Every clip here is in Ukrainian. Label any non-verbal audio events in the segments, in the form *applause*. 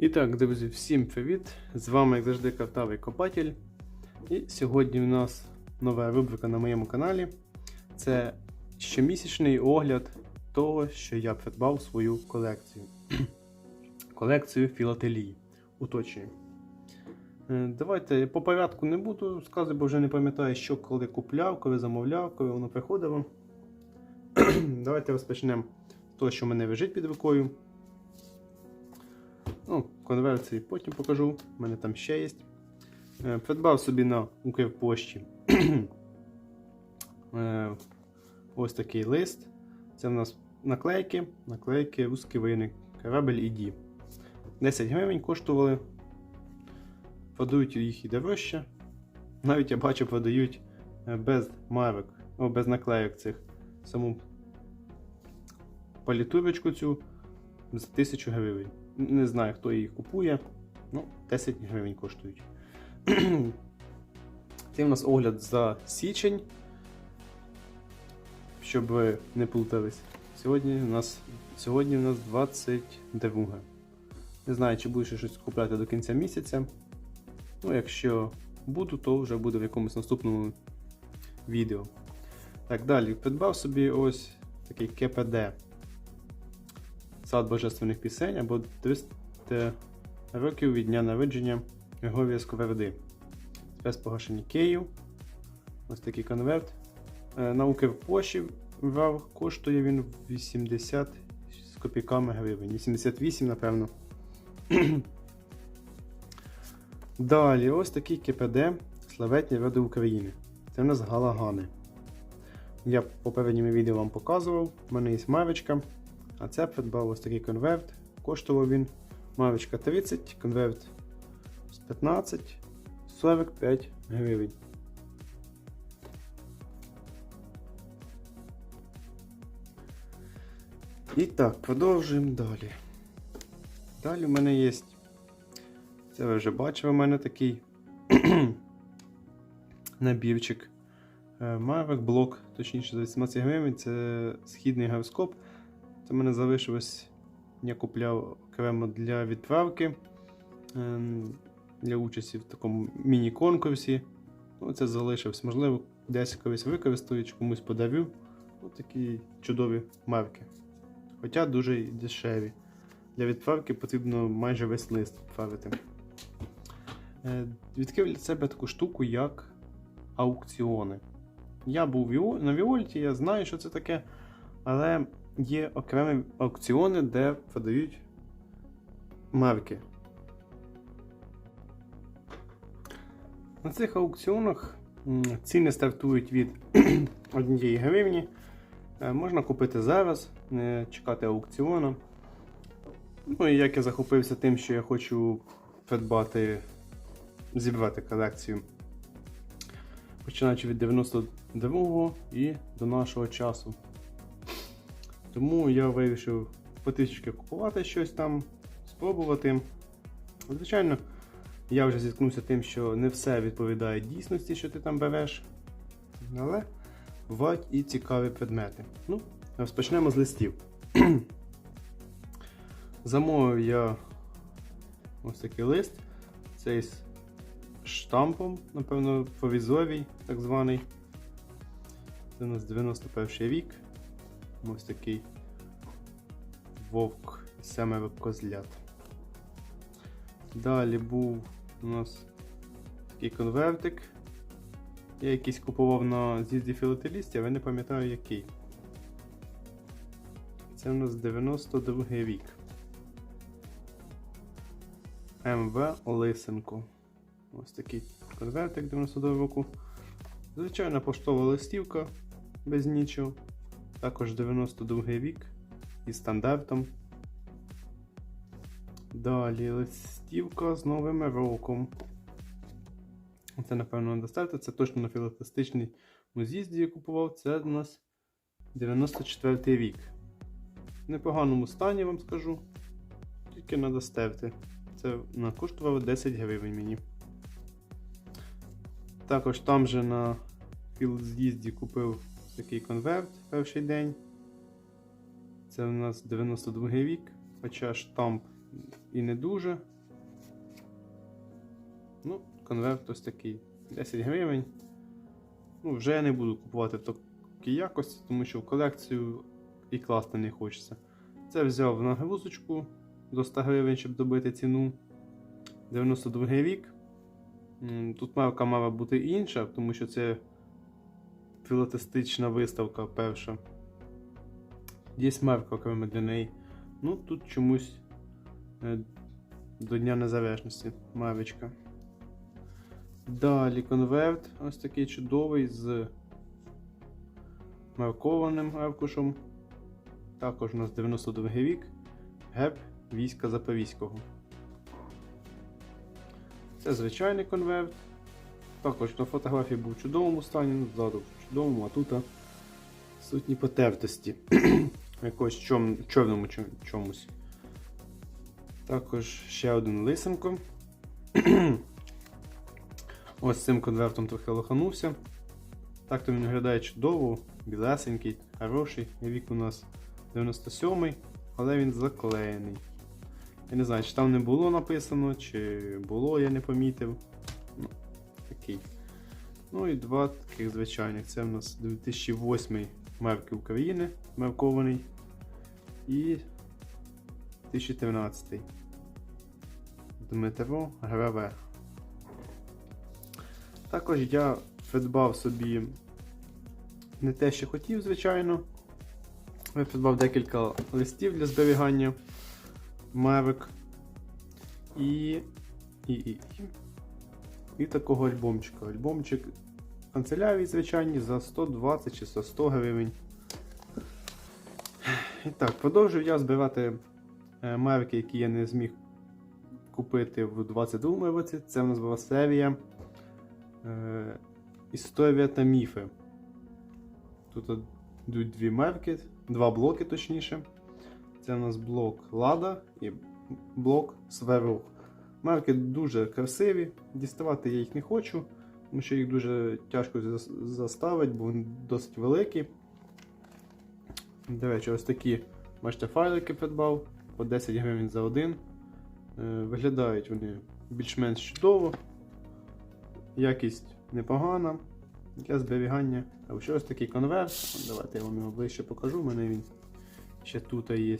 І так, друзі, всім привіт! З вами, як завжди, Картавий Копатель. І сьогодні у нас нова рубрика на моєму каналі. Це щомісячний огляд того, що я придбав свою колекцію. *clears throat* колекцію філателії. Уточнюю. Е, Давайте по порядку не буду розказувати, бо вже не пам'ятаю, що коли купляв, коли замовляв, коли воно приходило. *clears throat* Давайте розпочнемо з того, що в мене лежить під рукою. Ну, конверсії потім покажу. У мене там ще є. Е, Придбав собі на Укрпошті *clears throat* е, ось такий лист. Це в нас наклейки. Наклейки русський воєнний корабель іді. 10 гривень коштували. Продають їх і дорожче. Навіть я бачу, продають е, без марок, о, без наклейок цих саму палітурочку цю за 1000 гривень. Не знаю, хто її купує. Ну, 10 гривень коштують. *clears throat* Це у нас огляд за січень. Щоб не плутались. Сьогодні у нас сьогодні у нас 22. Не знаю, чи буду ще щось купляти до кінця місяця. Ну, якщо буду, то вже буде в якомусь наступному відео. Так, далі. Придбав собі ось такий КПД. Сад Божественних пісень або 300 років від дня народження його Григорія Сковороди. Спецпогашені Київ. Ось такий конверт. Е, На Укрпоші вав, коштує він 80 з копійками гривень. 88, напевно. *clears throat* Далі, ось такий КПД Славетні Роди України. Це в нас галагани. Я в попередньому відео вам показував. У мене є марочка. А це придбав ось такий конверт. Коштував він марочка 30, конверт з 15, 45 гривень. І так, продовжуємо далі. Далі в мене є. Це ви вже бачили, у мене такий *clears throat* набірчик. Марвик блок, точніше за 18 гривень, це східний гороскоп. Це в мене залишилось, я купляв окремо для відправки ем, для участі в такому міні-конкурсі. Ну, це залишився. Можливо, десь колись використаю чи комусь подарю. Ось такі чудові марки. Хоча дуже дешеві. Для відправки потрібно майже весь лист відправити. Е, Відкрив для себе таку штуку, як аукціони. Я був на Віольті, я знаю, що це таке, але є окремі аукціони, де продають марки. На цих аукціонах ціни стартують від *clears throat* 1 гривні. Е, Можна купити зараз, не чекати аукціону. Ну і як я захопився тим, що я хочу придбати, зібрати колекцію. Починаючи від 92-го і до нашого часу. Тому я вирішив потрішки купувати щось там, спробувати. Звичайно, я вже зіткнувся тим, що не все відповідає дійсності, що ти там береш. Але бувають і цікаві предмети. Ну, розпочнемо з листів. *clears throat* Замовив я ось такий лист. Цей з штампом, напевно, повізовий, так званий. Це у нас 91 рік. Ось такий вовк семеро козлят. Далі був у нас такий конвертик. Я якийсь купував на з'їзді філателістів, але не пам'ятаю який. Це у нас 92 рік. МВ Лисенко. Ось такий конвертик 92 року. Звичайна поштова листівка без нічого. Також 92 рік із стандартом. Далі листівка з новим роком. Це, напевно, не достати. Це точно на філателістичній з'їзді я купував. Це у нас 94 рік. В непоганому стані вам скажу. Тільки треба стерти. Це коштувало 10 гривень мені. Також там же на філз'їзді купив такий конверт перший день. Це у нас 92 рік, хоча штамп і не дуже. Ну, конверт ось такий. 10 гривень. Ну, вже я не буду купувати в такій якості, тому що в колекцію і класти не хочеться. Це взяв на грузочку до 100 гривень, щоб добити ціну. 92 рік. Тут марка мала бути інша, тому що це філатистична виставка перша. Є марка окремо для неї. Ну, тут чомусь е, до Дня Незалежності мавичка. Далі конверт ось такий чудовий з маркованим аркушем. Також у нас 92 рік. Герб війська Запорізького. Це звичайний конверт. Також на фотографії був в чудовому стані, ну, ззаду чудовому, а тут сутні потертості. *clears throat* В Якось чом, чорному чом- чомусь. Також ще один лисенко. *clears throat* Ось цим конвертом трохи лоханувся. Так то він виглядає чудово, білесенький, хороший. Вік у нас 97-й, але він заклеєний. Я не знаю, чи там не було написано, чи було, я не помітив. Ну, такий. Ну і два таких звичайних. Це в нас 2008 марки України маркований. І 2013. Дмитро Граве. Також я придбав собі не те, що хотів, звичайно. Я придбав декілька листів для зберігання Mavic. І. І, і, і. такого альбомчика. Альбомчик канцелярії, звичайні, за 120 чи за 100 гривень. І так, продовжую я збирати е, марки, які я не зміг купити в 22 році. Це в нас була серія е, Історія та міфи. Тут йдуть дві марки, два блоки точніше. Це у нас блок Лада і блок Сверух. Марки дуже красиві, діставати я їх не хочу, тому що їх дуже тяжко заставити, бо вони досить великі. До речі, ось такі, бачите, файлики придбав по 10 гривень за один. Е, Виглядають вони більш-менш чудово. Якість непогана для зберігання. А ще ось такий конверт. Давайте я вам його ближче покажу. У мене він ще тут є.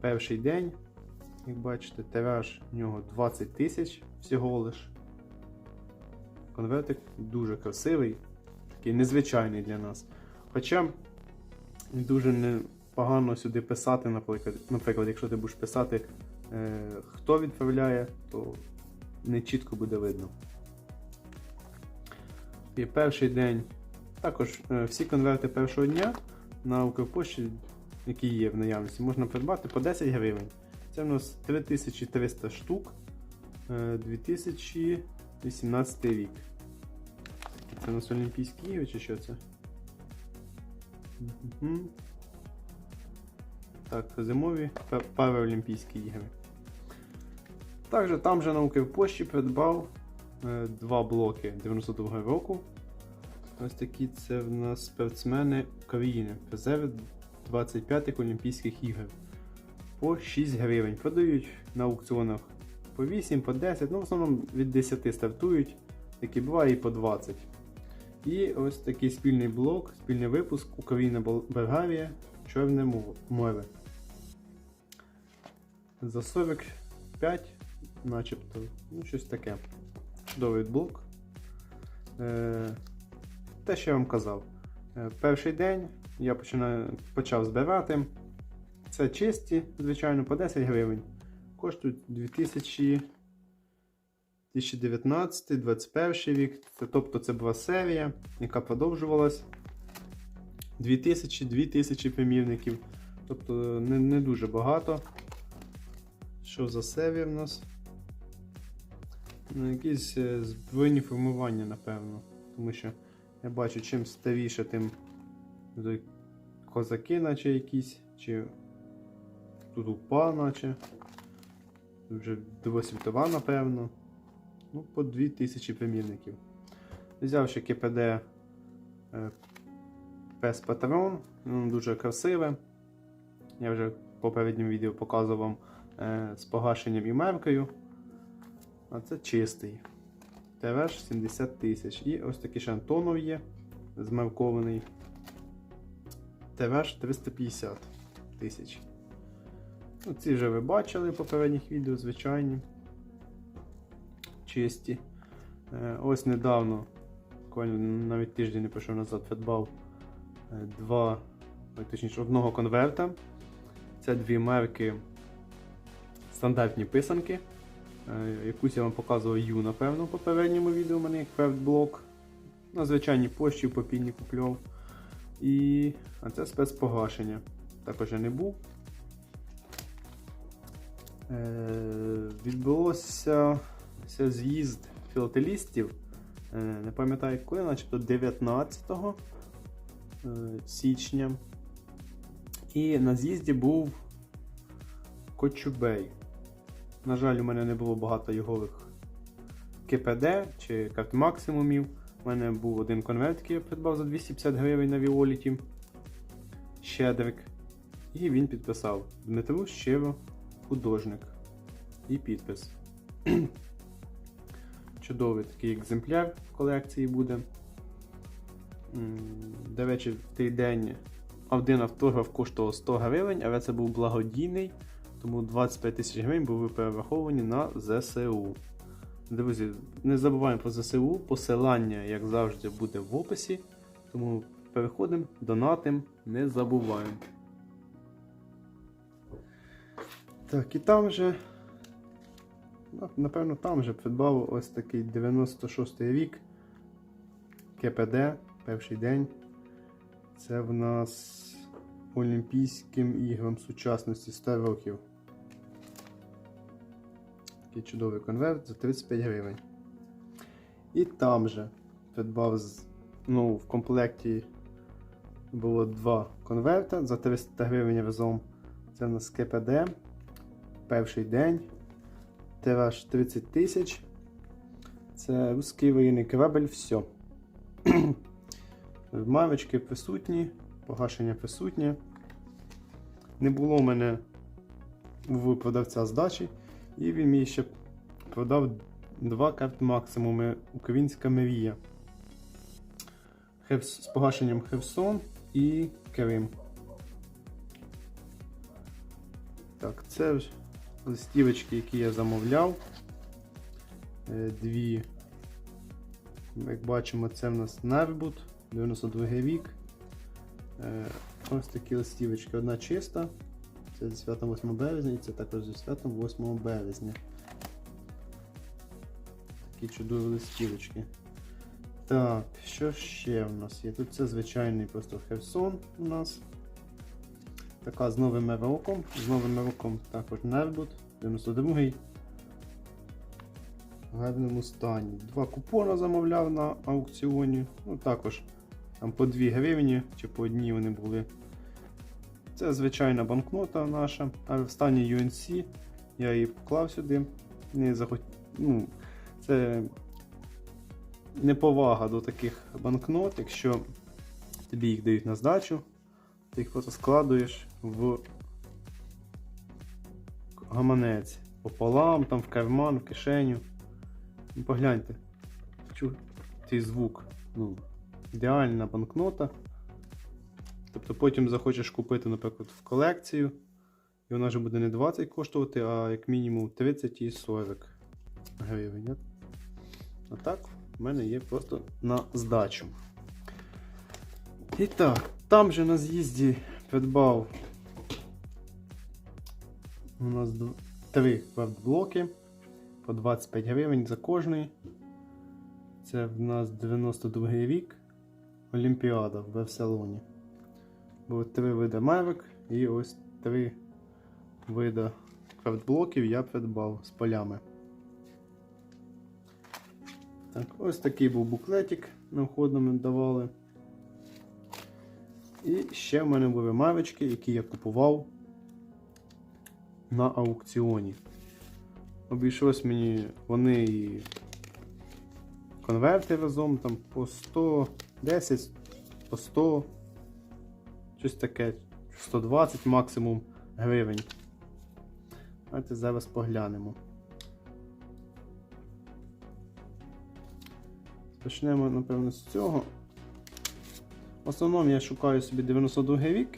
Перший день. Як бачите, тираж в нього 20 тисяч всього лиш. Конвертик дуже красивий, такий незвичайний для нас. Хоча дуже непогано сюди писати, наприклад, наприклад, якщо ти будеш писати, е, хто відправляє, то не чітко буде видно. І перший день. Також е, всі конверти першого дня на Укрпошті, які є в наявності, можна придбати по 10 гривень. Це в нас 3300 штук. е, 2018 рік. Це у нас Олімпійські ігри чи що це? Мгм. Так, зимові параолімпійські ігри. Також там же на Укрпошті придбав е, два блоки 92 року. Ось такі це в нас спортсмени України. Призери 25-х Олімпійських ігор. По 6 гривень. Продають на аукціонах по 8, по 10, ну в основному від 10 стартують, такі буває і по 20. І ось такий спільний блок, спільний випуск Україна Бол- Болгарія, Чорне море. За 45, начебто, ну щось таке. Чудовий блок. Е, те, що я вам казав. Е, перший день я починаю, почав збирати. Це чисті, звичайно, по 10 гривень. Коштують 2000, 2019, 2021 рік. Це, тобто це була серія, яка продовжувалась. 2000-2000 примірників. Тобто не, не дуже багато. Що за серія в нас? Ну, якісь е, збройні формування, напевно. Тому що я бачу, чим старіше, тим козаки, наче якісь, чи тут упа, наче. Тут вже Друга світова, напевно. Ну, по 2000 примірників. Взяв ще КПД е, Пес Патрон, воно дуже красиве. Я вже в попередньому відео показував вам е, з погашенням і меркою. А це чистий. ТВ 70 тисяч. І ось такий ще Антонов є змевкований. ТВ 350 тисяч. Ну, ці вже ви бачили попередніх відео, звичайні. Чисті. Е, ось недавно, навіть тиждень не пішов назад, придбав е, два, точніше, одного конверта. Це дві мерки стандартні писанки. Е, Якусь я вам показував Ю, напевно, в попередньому відео у мене як крафтблок. На звичайній пошті попільні купляв. І... А це спецпогашення. Також я не був. Е, відбулося з'їзд філателістів. Е, не пам'ятаю коли, начебто 19 е, січня. І на з'їзді був Кочубей. На жаль, у мене не було багато його КПД чи карт максимумів. У мене був один конверт, який я придбав за 250 гривень на Віоліті. Щедрик. І він підписав Дмитру Щиро, художник. І підпис. *clears throat* Чудовий такий екземпляр в колекції буде. До речі, в той день один автограф коштував 100 гривень, але це був благодійний, тому 25 тисяч гривень були перераховані на ЗСУ. Друзі, не забуваємо про ЗСУ. Посилання, як завжди, буде в описі. Тому переходимо, донатим, не забуваємо. Так, і там же. ну, Напевно, там же придбав ось такий 96-й рік. КПД, перший день. Це в нас Олімпійським іграм сучасності 100 років. Такий чудовий конверт за 35 гривень. І там же придбав ну, в комплекті було два конверта за 300 гривень разом. Це у нас КПД. Перший день. Тираж 30 тисяч. Це русський воєнний корабель, все. *clears throat* Мавочки присутні, погашення присутнє. Не було в мене в продавця здачі, і він мені ще продав два карт максимуми Українська Мрія. Хевс, з погашенням Херсон і Крим. Так, це ж листівочки, які я замовляв. Е, Дві. Як бачимо, це в нас Нербут, 92 рік. Е, Ось такі листівочки. Одна чиста. Це зі святом 8 березня і це також зі святом 8 березня. Такі чудові листівочки. Так, що ще в нас є? Тут це звичайний просто Херсон у нас. Така з новим роком. З новим роком також Нербут, 92-й. В гарному стані. Два купона замовляв на аукціоні. Ну також там по 2 гривні чи по одній вони були. Це звичайна банкнота наша, але в стані UNC я її поклав сюди. Не захот... ну, це неповага до таких банкнот, якщо тобі їх дають на здачу, ти їх просто складуєш в гаманець пополам, там в карман, в кишеню. Ну, погляньте, чу цей звук. Ну, ідеальна банкнота. Тобто потім захочеш купити, наприклад, в колекцію, і вона вже буде не 20 коштувати, а як мінімум 30 і 40 гривень. А так, в мене є просто на здачу. І так, там же на з'їзді придбав у нас три блоки по 25 гривень за кожний. Це в нас 92 рік. Олімпіада в Барселоні. Було три види Mavic і ось три види крафтблоків я придбав з полями. Так, ось такий був буклетик на входному давали. І ще в мене були мавички, які я купував на аукціоні. Обійшлось мені вони і конверти разом там по 110, по 100, щось таке, 120 максимум гривень. Давайте зараз поглянемо. Почнемо, напевно, з цього. В основному я шукаю собі 92 вік.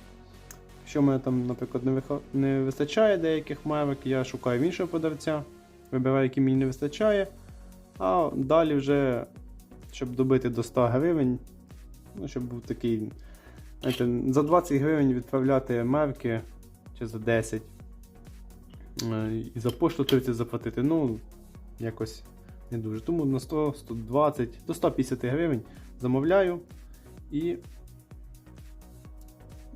Якщо мене там, наприклад, не, виха- не вистачає деяких мавик, я шукаю іншого продавця, вибираю, який мені не вистачає. А далі вже, щоб добити до 100 гривень, ну, щоб був такий. Знаєте, за 20 гривень відправляти мавки чи за 10. Е, І за пошту 30 заплатити, ну, якось не дуже. Тому на 100, 120 до 150 гривень замовляю і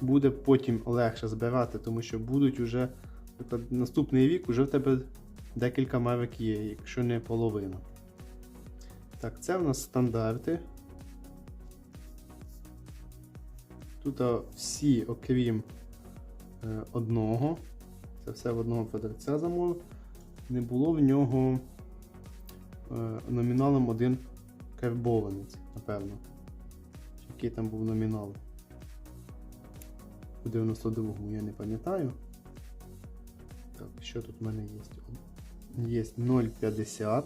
буде потім легше збирати, тому що будуть уже, наступний рік вже в тебе декілька мавик є, якщо не половина. Так, це в нас стандарти. Тут всі, окрім е, одного. Це все в одного продавця замовив. Не було в нього е, номіналом один карбованець, напевно. Який там був номінал? У 92-му я не пам'ятаю. Так, що тут в мене є? Є 0,50,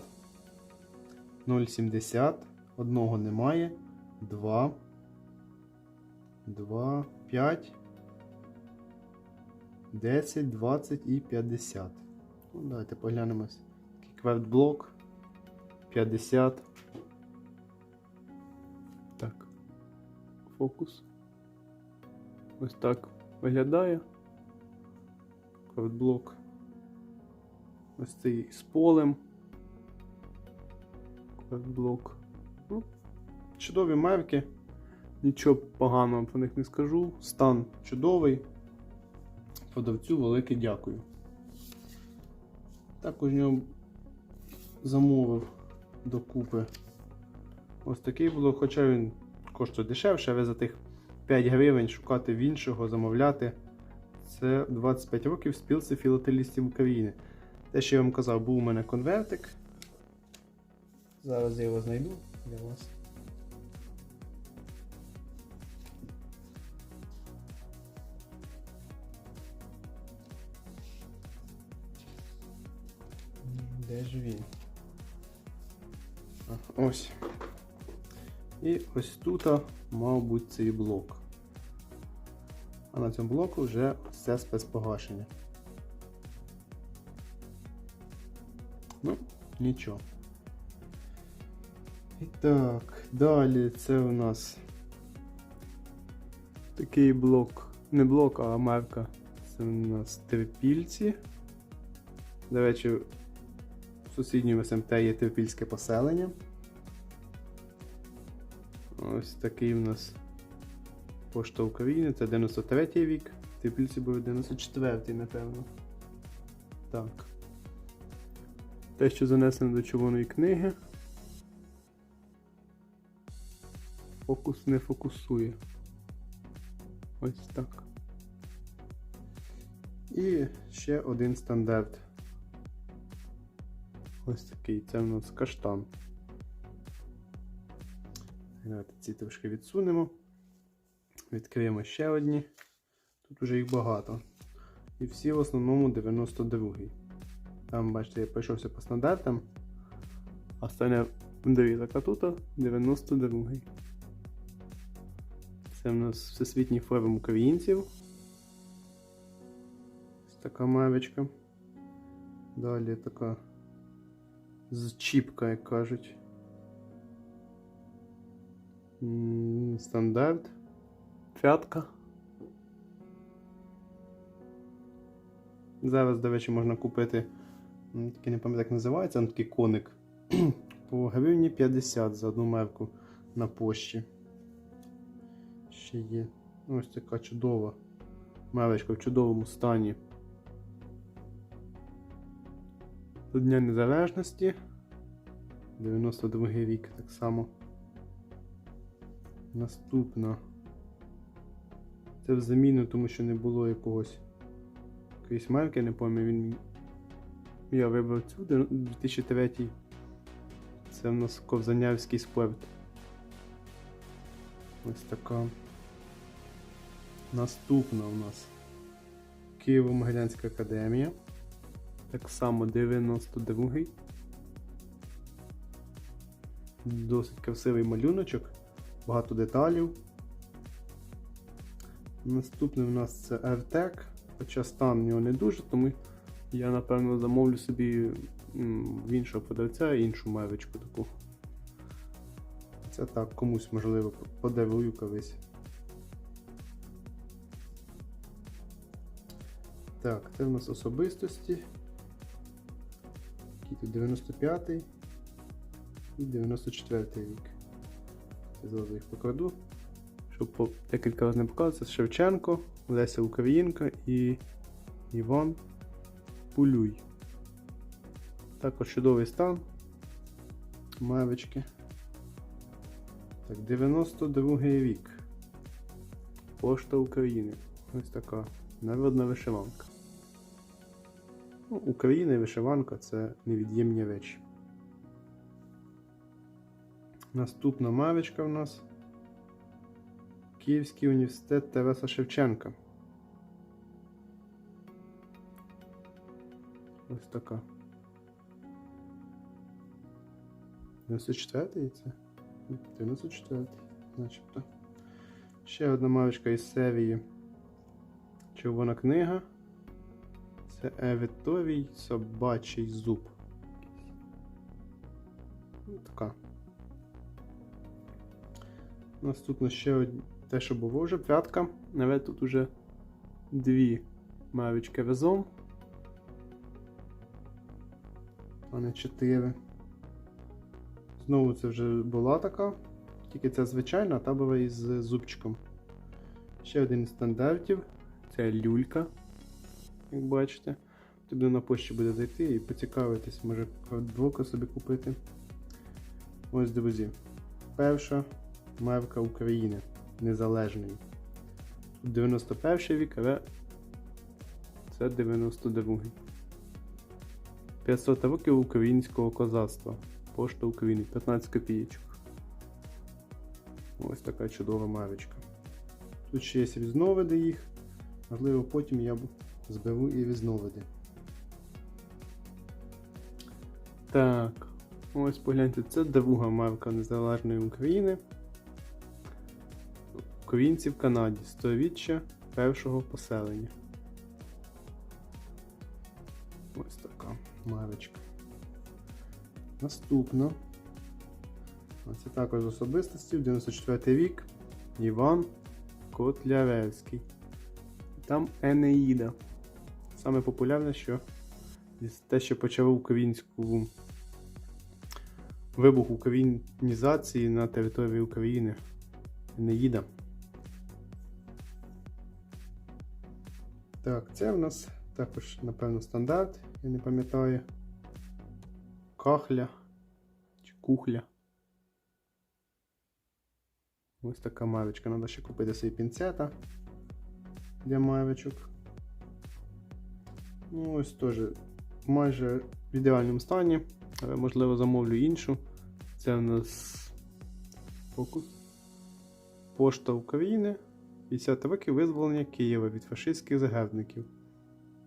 0,70, одного немає, 2, 2, 5, 10, 20 і 50. Ну, давайте поглянемо. Такий квартблок. 50. Так. Фокус. Ось так виглядає. Квартблок. Ось цей з полем. Квартблок. Ну, чудові марки. Нічого поганого про них не скажу. Стан чудовий. Продавцю велике дякую. Також нього замовив докупи. Ось такий було, хоча він коштує дешевше, але за тих 5 гривень шукати в іншого, замовляти. Це 25 років спілці філателістів України. Те, що я вам казав, був у мене конвертик. Зараз я його знайду для вас. Де ж він? Ось. І ось тут мав бути цей блок. А на цьому блоку вже все спецпогашення. Ну, нічого. І так, далі це у нас такий блок. Не блок, а марка. Це у нас терпільці. До речі, в сусідньому СМТ є терпільське поселення. Ось такий у нас пошта України, це 93 рік. Терпільці був 94-й, напевно. Так. Те, що занесено до червоної книги. Фокус не фокусує. Ось так. І ще один стандарт. Ось такий. Це у нас каштан. Давайте ці трошки відсунемо. Відкриємо ще одні. Тут вже їх багато. І всі в основному 92-й. Там, бачите, я пройшовся по стандартам. Остання дорізок, тут 92-й. Це в нас Всесвітній форум українців. Ось така мавичка. Далі така зчіпка, як кажуть. Стандарт. П'ятка. Зараз, до речі, можна купити. Тільки не пам'ятаю, як називається, він такий коник. *clears throat* По гривні 50 за одну мерку на пошті. Ще є. Ось така чудова мерочка в чудовому стані. До Дня Незалежності. 92 рік так само. Наступна. Це в заміну, тому що не було якогось якоїсь марки, не пам'ятаю, він. Я вибрав цю 2003. Це в нас Ковзанявський спорт. Ось така. Наступна у нас Києво-Могилянська академія. Так само 92-й. Досить красивий малюночок, багато деталів. Наступний у нас це AirTag, хоча стан в нього не дуже, тому я напевно замовлю собі в іншого продавця іншу мевичку таку. Це так, комусь можливо подарую колись. Так, це в нас особистості. Який тут 95-й і 94-й рік. Зразу їх покладу. Щоб по декілька разів не показувати, це Шевченко, Леся Українка і Іван Пулюй. Також чудовий стан. Мавички. Так, 92-й рік. Пошта України. Ось така народна вишиванка. Ну, Україна і вишиванка це невід'ємні речі. Наступна мавичка в нас. Київський університет Тараса Шевченка. Ось така. 94-й це? 94-й, начебто. Ще одна мавичка із серії. Червона книга. Це Еветовій собачий зуб. Ну, така. Наступно ще од... те, що було вже п'ятка. Але тут уже дві мавички разом. А не чотири. Знову це вже була така. Тільки це звичайна, та була із зубчиком. Ще один із стандартів. Це люлька. Як бачите. Тобто на пошті буде зайти і поцікавитись, може квадрока собі купити. Ось, друзі. Перша марка України Незалежної. 91 рік, але це 92. 500 років українського козацтва. Пошта України 15 копійочок. Ось така чудова марочка. Тут ще є різновиди їх. Можливо, потім я зберу і різновиди. Так, ось погляньте, це друга марка Незалежної України. Українці в Канаді. Сторіччя першого поселення. Ось така марочка. Наступна. Це також з особистості, 94 рік. Іван Котляревський. Там Енеїда. Саме популярне, що те, що почало українську вибух українізації на території України. Енеїда. Так, це в нас також, напевно, стандарт, я не пам'ятаю. Кахля чи кухля. Ось така мавичка. Треба ще купити собі пінцета для мавичок. Ну, ось теж майже в ідеальному стані, але можливо замовлю іншу. Це в нас фокус. Пошта України. 50 років визволення Києва від фашистських загарбників.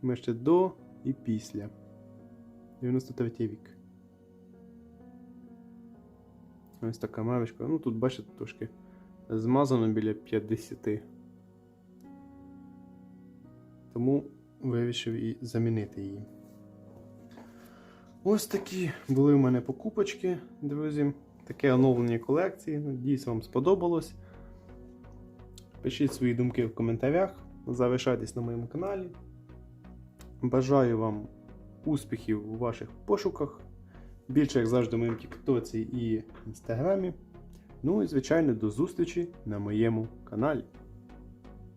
Ми ще до і після. 93 рік. Ось така мавичка. Ну тут, бачите, трошки змазано біля 50. Тому вирішив і замінити її. Ось такі були в мене покупочки, друзі. Таке оновлення колекції. Надіюсь, вам сподобалось. Пишіть свої думки в коментарях, залишайтесь на моєму каналі. Бажаю вам успіхів у ваших пошуках. Більше, як завжди, в моєму Тіктоці і Інстаграмі. Ну і, звичайно, до зустрічі на моєму каналі.